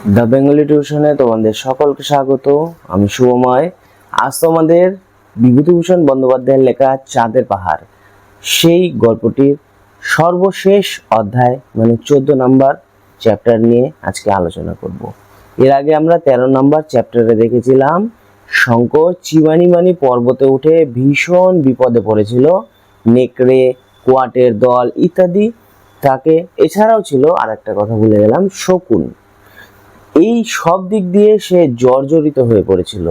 The Bengali টিউশনে তোমাদের সকলকে স্বাগত। আমি শুভময়। আজ তোমাদের বিভূতিভূষণ বন্দ্যোপাধ্যায়ের লেখা চাঁদের পাহাড়। সেই গল্পটির সর্বশেষ অধ্যায় মানে চোদ্দ নাম্বার চ্যাপ্টার নিয়ে আজকে আলোচনা করব। এর আগে আমরা তেরো নাম্বার চ্যাপ্টারে দেখেছিলাম, শঙ্কর চিমানিমানি পর্বতে উঠে ভীষণ বিপদে পড়েছিল। নেকড়ে, কোয়াটের দল ইত্যাদি তাকে, এছাড়াও ছিল আর একটা কথা ভুলে গেলাম, শকুন। এই সব দিক দিয়ে সে জর্জরিত হয়ে পড়েছিল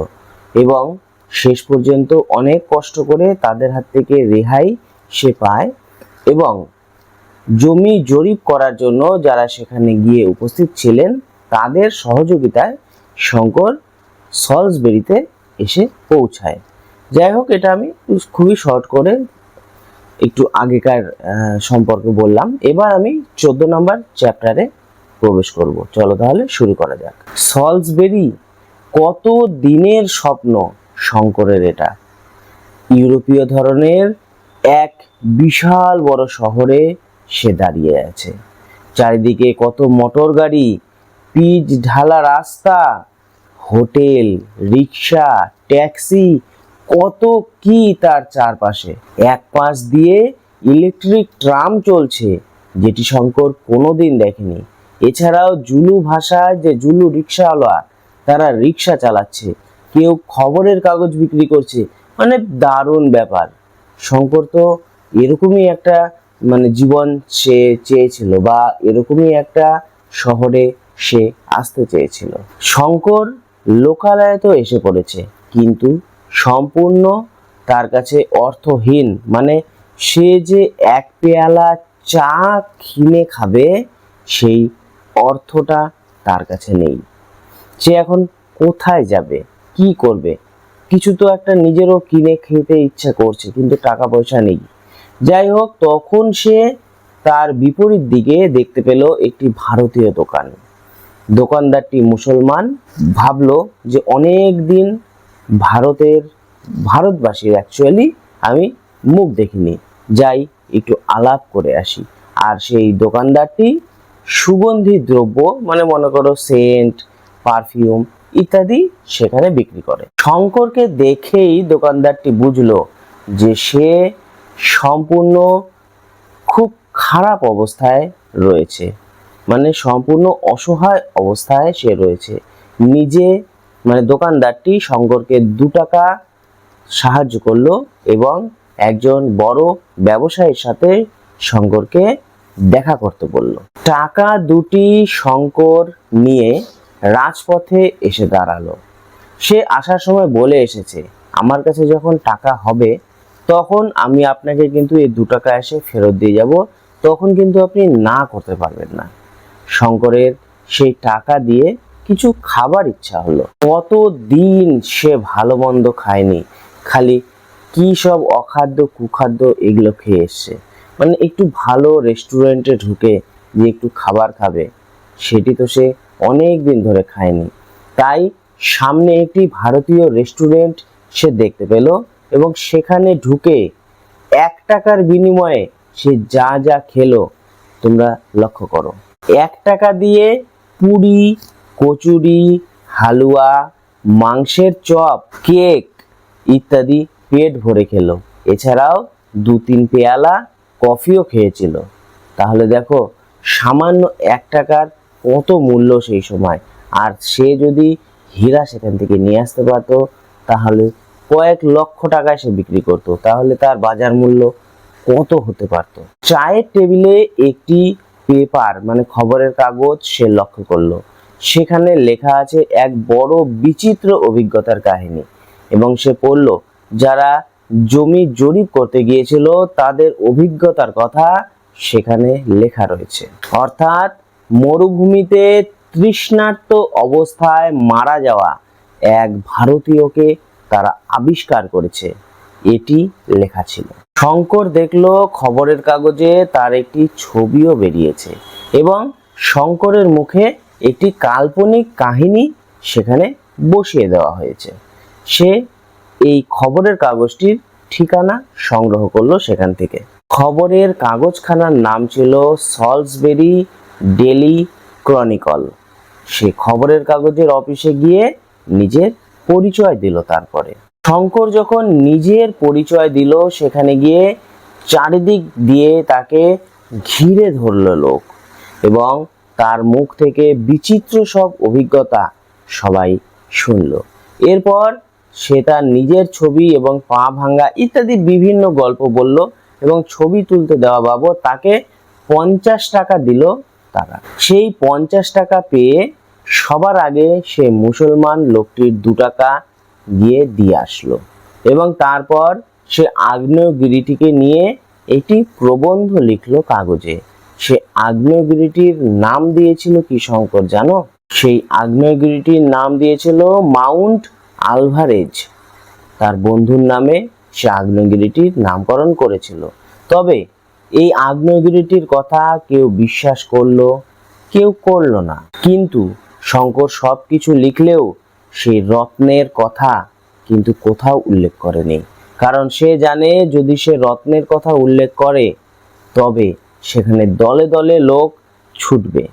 এবং শেষ পর্যন্ত অনেক কষ্ট করে তাদের হাত থেকে রেহাই সে পায় এবং জমি জরিপ করার জন্য যারা সেখানে গিয়ে উপস্থিত ছিলেন, তাদের সহযোগিতায় শঙ্কর সলসবেরিতে এসে পৌঁছায়। যাই হোক, এটা আমি খুবই শর্ট করে একটু আগেকার সম্পর্কে বললাম। এবার আমি চোদ্দ নম্বর চ্যাপ্টারে প্রবেশ করব। চলো তাহলে শুরু করা যাক। সলসবেরি কত দিনের স্বপ্ন শঙ্করের এটা? ইউরোপীয় ধরনের এক বিশাল বড় শহরে সে দাঁড়িয়ে আছে। চারিদিকে কত মোটর গাড়ি, পিচ ঢালা রাস্তা, হোটেল, রিক্সা, ট্যাক্সি, কত কি তার চারপাশে। এক পাশ দিয়ে ইলেকট্রিক ট্রাম চলছে, যেটি শঙ্কর কোনোদিন দেখেনি। এছাড়াও জুলু ভাষায় যে জুলু রিক্সাওয়ালা, তারা রিক্সা চালাচ্ছে। কেউ খবরের কাগজ বিক্রি করছে। মানে দারুণ ব্যাপার। শঙ্কর তো এরকমই একটা মানে জীবন সে চেয়েছিল বা এরকমই একটা শহরে সে আসতে চেয়েছিল। শঙ্কর লোকালয়ে তো এসে পড়েছে। কিন্তু সম্পূর্ণ তার কাছে অর্থহীন। মানে সে যে এক পেয়ালা চা কিনে খাবে, সেই অর্থটা তার কাছে নেই। সে এখন কোথায় যাবে? কি করবে? কিছু তো একটা নিজেরও কিনে খেতে ইচ্ছা করছে, কিন্তু টাকা পয়সা নেই। যাই হোক, তখন সে তার বিপরীত দিকে দেখতে পেল একটি ভারতীয় দোকান। দোকানদারটি মুসলমান ভাবলো যে অনেক দিন ভারতের, ভারতবাসীর অ্যাকচুয়ালি আমি মুখ দেখিনি। যাই, একটু আলাপ করে আসি। আর সেই দোকানদারটি সুগন্ধি দ্রব্য মানে মনে করো সেন্ট পারফিউম ইত্যাদি সেখানে বিক্রি করে। শঙ্করকে দেখেই দোকানদারটি বুঝলো যে সে সম্পূর্ণ খুব খারাপ অবস্থায় রয়েছে। মানে সম্পূর্ণ অসহায় অবস্থায় সে রয়েছে। নিজে মানে দোকানদারটি শঙ্করকে দু টাকা সাহায্য করল এবং একজন বড় ব্যবসায়ীর সাথে শঙ্করকে দেখা করতে বলল। টাকা দুটি শঙ্কর নিয়ে রাজপথে এসে দাঁড়াল। সে আসার সময় বলে এসেছে, আমার কাছে যখন টাকা হবে, তখন আমি আপনাকে কিন্তু এই দু টাকা এসে ফেরত দিয়ে যাব, তখন কিন্তু আপনি না করতে পারবেন না। শঙ্করের সেই টাকা দিয়ে কিছু খাবার ইচ্ছা হলো। কত দিন সে ভালো মন্দ খায়নি, খালি কি সব অখাদ্য কুখাদ্য এগুলো খেয়ে এসছে। মানে একটু ভালো রেস্টুরেন্টে ঢুকে যে একটু খাবার খাবে, সেটি তো সে অনেক দিন ধরে খায়নি। তাই সামনে একটি ভারতীয় রেস্টুরেন্ট সে দেখতে পেল এবং সেখানে ঢুকে এক টাকার বিনিময়ে সে যা যা খেলো, তোমরা লক্ষ্য করো। এক টাকা দিয়ে পুরি, কচুরি, হালুয়া, মাংসের চপ, কেক ইত্যাদি পেট ভরে খেলো। এছাড়াও দু তিন পেয়ালা কফিও খেয়েছিল। তাহলে দেখো, সামান্য এক টাকার কত মূল্য সেই সময়। আর সে যদি হীরা সেখান থেকে নিয়ে আসতে পারতো, তাহলে কয়েক লক্ষ টাকায় সে বিক্রি করতো। তাহলে তার বাজার মূল্য কত হতে পারতো? চায়ের টেবিলে একটি পেপার মানে খবরের কাগজ, সে লক্ষ্য করল। সেখানে লেখা আছে এক বড় বিচিত্র অভিজ্ঞতার কাহিনী। এবং সে পড়ল, যারা জমি জরিপ করতে গিয়েছিল, তাদের অভিজ্ঞতার কথা সেখানে লেখা রয়েছে। অর্থাৎ মরুভূমিতে তৃষ্ণার্ত অবস্থায় মারা যাওয়া এক ভারতীয়কে তারা আবিষ্কার করেছে, এটি লেখা ছিল। শঙ্কর দেখল খবরের কাগজে তার একটি ছবিও বেরিয়েছে এবং শঙ্করের মুখে একটি কাল্পনিক কাহিনী সেখানে বসিয়ে দেওয়া হয়েছে। সে এই খবরের কাগজটির ঠিকানা সংগ্রহ করল সেখান থেকে। খবরের কাগজখানার নাম ছিল সলসবেরি ডেলি ক্রনিকল সে খবরের কাগজের অফিসে গিয়ে নিজের পরিচয় দিল তারপরে। শঙ্কর যখন নিজের পরিচয় দিল, সেখানে গিয়ে চারিদিক দিয়ে তাকে ঘিরে ধরলো লোক এবং তার মুখ থেকে বিচিত্র সব অভিজ্ঞতা সবাই শুনল। এরপর সে তার নিজের ছবি এবং পা ভাঙ্গা ইত্যাদি বিভিন্ন গল্প বলল এবং ছবি তুলতে দেওয়া বাবদ তাকে পঞ্চাশ টাকা দিল তারা। সেই পঞ্চাশ টাকা পেয়ে সবার আগে সে মুসলমান লোকটির দু টাকা গিয়ে দিয়ে আসলো এবং তারপর সে আগ্নেয়গিরিটিকে নিয়ে একটি প্রবন্ধ লিখলো কাগজে। সে আগ্নেয়গিরিটির নাম দিয়েছিল কি শঙ্কর জানো? সেই আগ্নেয়গিরিটির নাম দিয়েছিল মাউন্ট আলভারেজ তার বন্ধুর নামে সে আগ্নেয়গিরিটির নামকরণ করেছিল। তবে এই আগ্নেয়গিরিটির কথা কেউ বিশ্বাস করল, কেউ করল না। কিন্তু শঙ্কর সব কিছু লিখলেও সেই রত্নের কথা কিন্তু কোথাও উল্লেখ করেনি। কারণ সে জানে যদি সে রত্নের কথা উল্লেখ করে, তবে সেখানে দলে দলে লোক ছুটবে।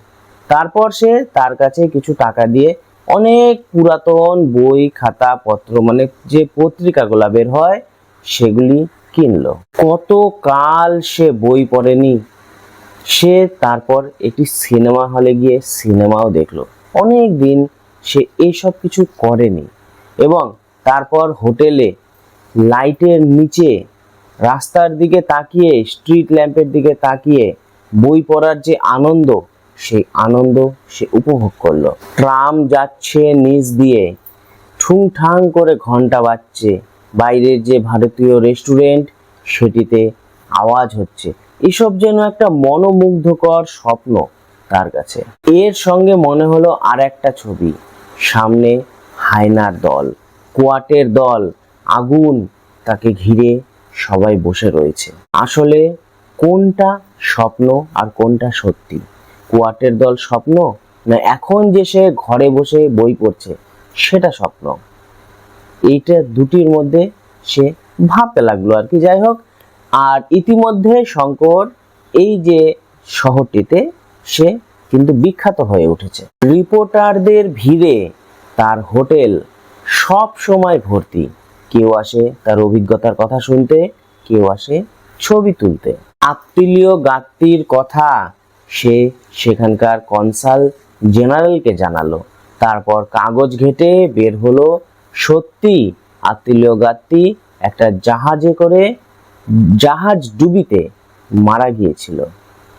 তারপর সে তার কাছে কিছু টাকা দিয়ে অনেক পুরাতন বই, খাতা, পত্র মানে যে পত্রিকাগুলা বের হয়, সেগুলি কিনলো। কত কাল সে বই পড়েনি, সে তারপর একটি সিনেমা হলে গিয়ে সিনেমাও দেখল। অনেক দিন সে এইসব কিছু করেনি এবং তারপর হোটেলে লাইটের নিচে, রাস্তার দিকে তাকিয়ে, স্ট্রিট ল্যাম্পের দিকে তাকিয়ে বই পড়ার যে আনন্দ সেই আনন্দ সে উপভোগ করল। ট্রাম যাচ্ছে নিচ দিয়ে, ঠুংঠাং করে ঘণ্টা বাজছে। বাইরের যে ভারতীয় রেস্টুরেন্ট সেটিতে আওয়াজ হচ্ছে। এসব যেন একটা মনোমুগ্ধকর স্বপ্ন তার কাছে। এর সঙ্গে মনে হলো আর একটা ছবি। সামনে হায়নার দল, কোয়াটের দল, আগুন, তাকে ঘিরে সবাই বসে রয়েছে। আসলে কোনটা স্বপ্ন আর কোনটা সত্যি? কোয়াটের দল স্বপ্ন না এখন যে সে ঘরে বসে বই পড়ছে, সেটা স্বপ্ন? এইটা দুটির মধ্যে সে ভাবতে লাগল আর কি, যাই হোক। আর ইতিমধ্যে শঙ্কর এই যে শহরটিতে সে কিন্তু বিখ্যাত হয়ে উঠেছে। রিপোর্টারদের ভিড়ে তার হোটেল সব সময় ভর্তি। কেউ আসে তার অভিজ্ঞতার কথা শুনতে, কেউ আসে ছবি তুলতে। আত্মীয় গাত্তির কথা সে সেখানকার কনসাল জেনারেলকে জানালো। তারপর কাগজ ঘেটে বের হলো সত্যি আত্মীয় গাত্তি একটা জাহাজে করে জাহাজ ডুবিতে মারা গিয়েছিল।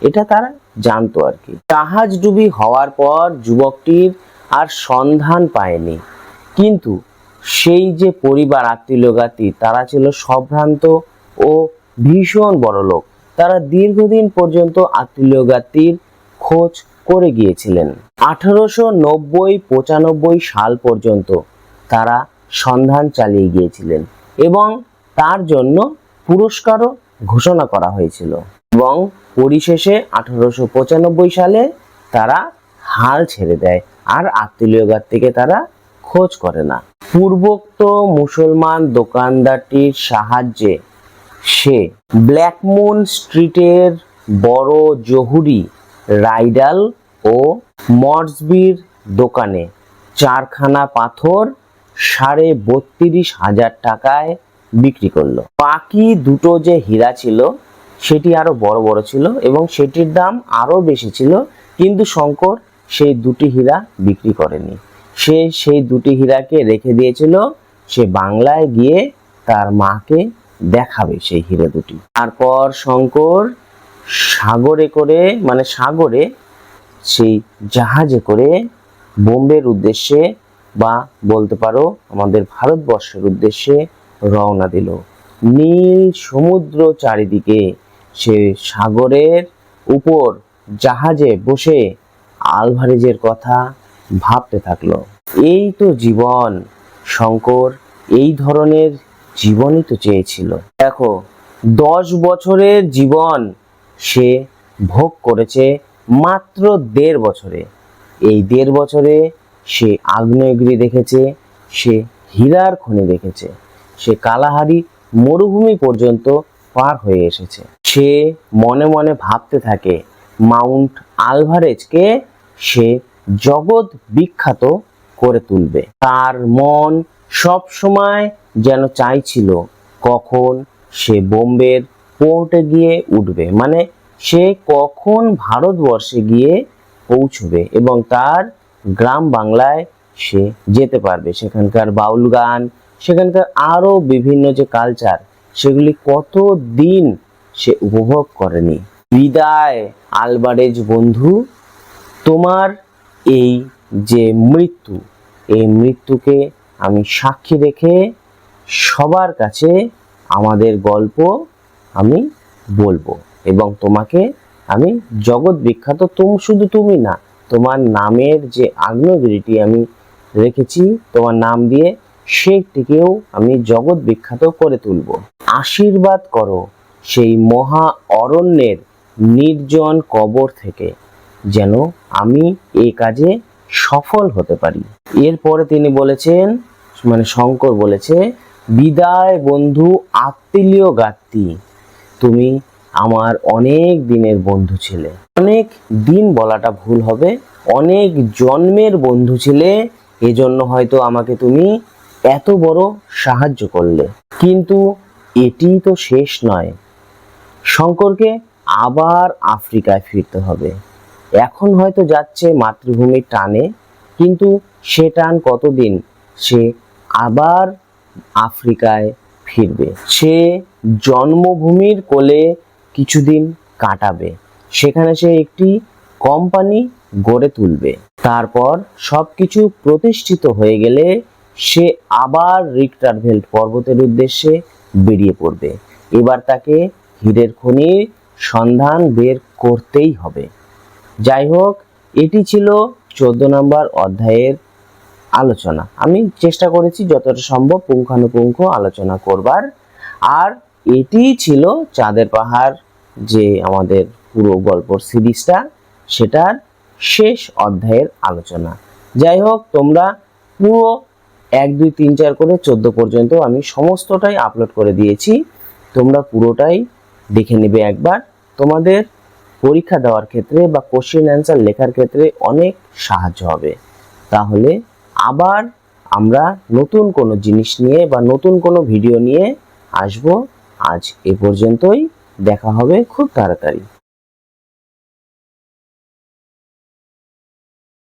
এটা তারা জানতো আর কি। জাহাজ ডুবি হওয়ার পর যুবকটির আর সন্ধান পায়নি। কিন্তু সেই যে পরিবার আত্মীয়গাতি তারা ছিল সম্ভ্রান্ত ও ভীষণ বড় লোক তারা দীর্ঘদিন পর্যন্ত আত্মীয়গাতির খোঁজ করে গিয়েছিলেন। আঠারোশো নব্বই পঁচানব্বই সাল পর্যন্ত তারা সন্ধান চালিয়ে গিয়েছিলেন এবং তার জন্য পুরস্কারও ঘোষণা করা হয়েছিল এবং পরিশেষে আঠারোশো পঁচানব্বই সালে তারা হাল ছেড়ে দেয় আর আত্মীয়গার থেকে তারা খোঁজ করে না। পূর্বোক্ত মুসলমান দোকানদারটির সাহায্যে সে ব্ল্যাকমুন স্ট্রিটের বড় জহুরি, রাইডাল ও মর্সবির দোকানে চারখানা পাথর সাড়ে বত্রিশ হাজার টাকায় বিক্রি করল। বাকি দুটো যে হীরা ছিল, সেটি আরও বড় বড় ছিল এবং সেটির দাম আরও বেশি ছিল, কিন্তু শঙ্কর সেই দুটি হীরা বিক্রি করেনি। সে সেই দুটি হীরাকে রেখে দিয়েছিল, সে বাংলায় গিয়ে তার মাকে দেখাবে সেই হীরা দুটি। তারপর শঙ্কর সাগরে করে মানে সাগরে সেই জাহাজে করে বোম্বের উদ্দেশ্যে বা বলতে পারো আমাদের ভারতবর্ষের উদ্দেশ্যে রওনা দিল। নীল সমুদ্র চারিদিকে সে সাগরের উপর জাহাজে বসে আলভারেজের কথা ভাবতে থাকল। এই তো জীবন, শঙ্কর, এই ধরনের জীবনই তো চেয়েছিল। দেখো, দশ বছরের জীবন সে ভোগ করেছে মাত্র দেড় বছরে। এই দেড় বছরে সে আগ্নেয়গিরি দেখেছে, সে হীরার খনি দেখেছে, সে কালাহারি মরুভূমি পর্যন্ত পার হয়ে এসেছে। সে মনে মনে ভাবতে থাকে, মাউন্ট আলভারেজকে সে জগৎ বিখ্যাত করে তুলবে। তার মন সব সময় যেন চাইছিল কখন সে বোম্বের পোর্টে গিয়ে উঠবে। মানে সে কখন ভারতবর্ষে গিয়ে পৌঁছবে এবং তার গ্রাম বাংলায় সে যেতে পারবে। সেখানকার বাউল গান, সেখানকার আরও বিভিন্ন যে কালচার সেগুলি কত দিন সে উপভোগ করেনি। বিদায়, আলবারেজ বন্ধু, তোমার এই যে মৃত্যু, এই মৃত্যুকে আমি সাক্ষী রেখে সবার কাছে আমাদের গল্প আমি বলব এবং তোমাকে আমি জগৎ বিখ্যাত তুমি শুধু তুমি না, তোমার নামের যে আগ্নেয়গিরিটি আমি রেখেছি, তোমার নাম দিয়ে সেটিকেও আমি জগৎ বিখ্যাত করে তুলব। আশীর্বাদ করো সেই মহা অরণ্যের নির্জন কবর থেকে, যেন আমি এই কাজে সফল হতে পারি। এরপরে তিনি বলেছেন মানে শঙ্কর বলেছে, বিদায় বন্ধু, আত্মীয় গাত্তি তুমি আমার অনেক দিনের বন্ধু ছিলে। অনেক দিন বলাটা ভুল হবে। অনেক জন্মের বন্ধু ছিলে। এজন্য হয়তো আমাকে তুমি এত বড় সাহায্য করলে। কিন্তু এটি তো শেষ নয়। শঙ্করকে আবার আফ্রিকায় ফিরতে হবে। এখন হয়তো যাচ্ছে মাতৃভূমির টানে, কিন্তু সে টান কতদিন সে আবার আফ্রিকায় ফিরবে? সে জন্মভূমির কোলে কিছুদিন কাটাবে, সেখানে সে একটি কোম্পানি গড়ে তুলবে। তারপর সবকিছু প্রতিষ্ঠিত হয়ে গেলে সে আবার রিক্টারভেল্ট পর্বতের উদ্দেশ্যে বেরিয়ে পড়বে। এবার তাকে হীরের খনির সন্ধান বের করতেই হবে। যাই হোক এটি ছিল চোদ্দ নম্বর অধ্যায়ের আলোচনা। আমি চেষ্টা করেছি যতটা সম্ভব পুঙ্খানুপুঙ্খ আলোচনা করবার। আর এটি ছিল চাঁদের পাহাড় যে আমাদের পুরো গল্পর সিরিজটা, সেটার শেষ অধ্যায়ের আলোচনা। যাই হোক তোমরা পুরো এক, দুই, তিন, চার করে চোদ্দ পর্যন্ত আমি সমস্তটাই আপলোড করে দিয়েছি। তোমরা পুরোটাই দেখে নেবে একবার। তোমাদের পরীক্ষা দেওয়ার ক্ষেত্রে বা কোশ্চেন অ্যান্সার লেখার ক্ষেত্রে অনেক সাহায্য হবে। তাহলে আবার আমরা নতুন কোনো জিনিস নিয়ে বা নতুন কোনো ভিডিও নিয়ে আসব। আজ এ পর্যন্তই। দেখা হবে খুব তাড়াতাড়ি।